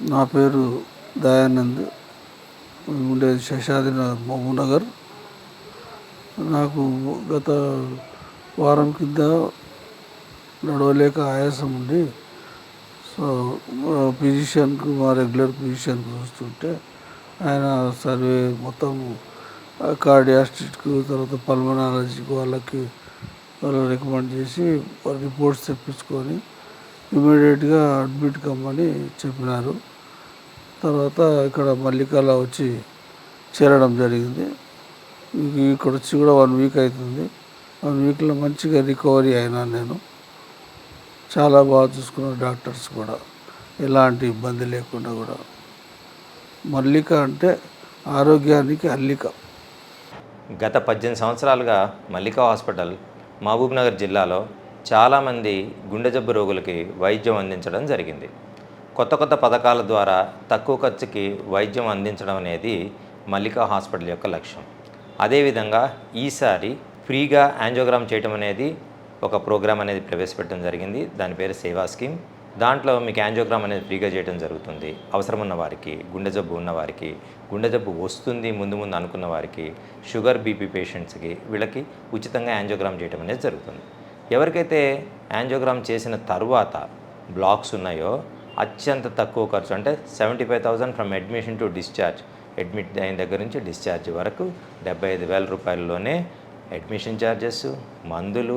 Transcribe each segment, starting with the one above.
నా పేరు దయానంద్. ఉండేది శేషాద్రి మహబూబ్ నగర్. నాకు గత వారం కింద నడవలేక ఆయాసం ఉండి సో ఫిజిషియన్కు మా రెగ్యులర్ ఫిజిషియన్కి చూస్తుంటే ఆయన సర్వే మొత్తం కార్డియాస్టిక్కు తర్వాత పల్మనాలజీకి వాళ్ళకి వాళ్ళు రికమెండ్ చేసి రిపోర్ట్స్ తెప్పించుకొని ఇమీడియట్గా అడ్మిట్ కమ్మని చెప్పినారు. తర్వాత ఇక్కడ మల్లికాల వచ్చి చేరడం జరిగింది. ఇక్కడ వచ్చి కూడా వన్ వీక్ అవుతుంది. వన్ వీక్లో మంచిగా రికవరీ అయినా నేను. చాలా బాగా చూసుకున్నారు డాక్టర్స్ కూడా. ఎలాంటి ఇబ్బంది లేకుండా కూడా. మల్లిక అంటే ఆరోగ్యానికి అల్లిక. గత పద్దెనిమిది సంవత్సరాలుగా మల్లిక హాస్పిటల్ మహబూబ్నగర్ జిల్లాలో చాలామంది గుండె జబ్బు రోగులకి వైద్యం అందించడం జరిగింది. కొత్త కొత్త పథకాల ద్వారా తక్కువ ఖర్చుకి వైద్యం అందించడం అనేది మల్లికా హాస్పిటల్ యొక్క లక్ష్యం. అదేవిధంగా ఈసారి ఫ్రీగా యాంజియోగ్రామ్ చేయడం అనేది ఒక ప్రోగ్రామ్ అనేది ప్రవేశపెట్టడం జరిగింది. దాని పేరు సేవా స్కీమ్. దాంట్లో మీకు యాంజియోగ్రామ్ అనేది ఫ్రీగా చేయడం జరుగుతుంది. అవసరం ఉన్న వారికి గుండె జబ్బు ఉన్న వారికి గుండె జబ్బు వస్తుంది ముందు ముందు అనుకున్న వారికి షుగర్ బీపీ పేషెంట్స్కి వీళ్ళకి ఉచితంగా యాంజియోగ్రామ్ చేయడం అనేది జరుగుతుంది. ఎవరికైతే యాంజియోగ్రామ్ చేసిన తర్వాత బ్లాక్స్ ఉన్నాయో అత్యంత తక్కువ ఖర్చు అంటే seventy five thousand from admission to discharge. Admit అయిన దగ్గర నుంచి డిశ్చార్జ్ వరకు డెబ్బై ఐదు వేల రూపాయల్లోనే అడ్మిషన్ ఛార్జెస్ మందులు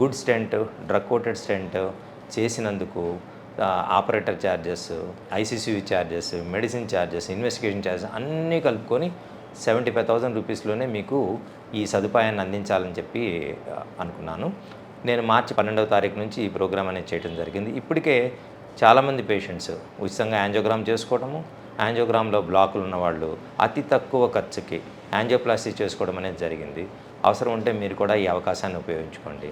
good stent drug coated stent చేసినందుకు operator charges ICCU charges medicine charges investigation charges అన్నీ కలుపుకొని సెవెంటీ ఫైవ్ థౌసండ్ రూపీస్లోనే మీకు ఈ సదుపాయాన్ని అందించాలని చెప్పి అనుకున్నాను. నేను మార్చి పన్నెండవ తారీఖు నుంచి ఈ ప్రోగ్రామ్ అనేది చేయడం జరిగింది. ఇప్పటికే చాలామంది పేషెంట్స్ ఉచితంగా యాంజియోగ్రామ్ చేసుకోవడము యాంజియోగ్రామ్లో బ్లాకులు ఉన్నవాళ్ళు అతి తక్కువ ఖర్చుకి యాంజియోప్లాస్టీ చేసుకోవడం అనేది జరిగింది. అవసరం ఉంటే మీరు కూడా ఈ అవకాశాన్ని ఉపయోగించుకోండి.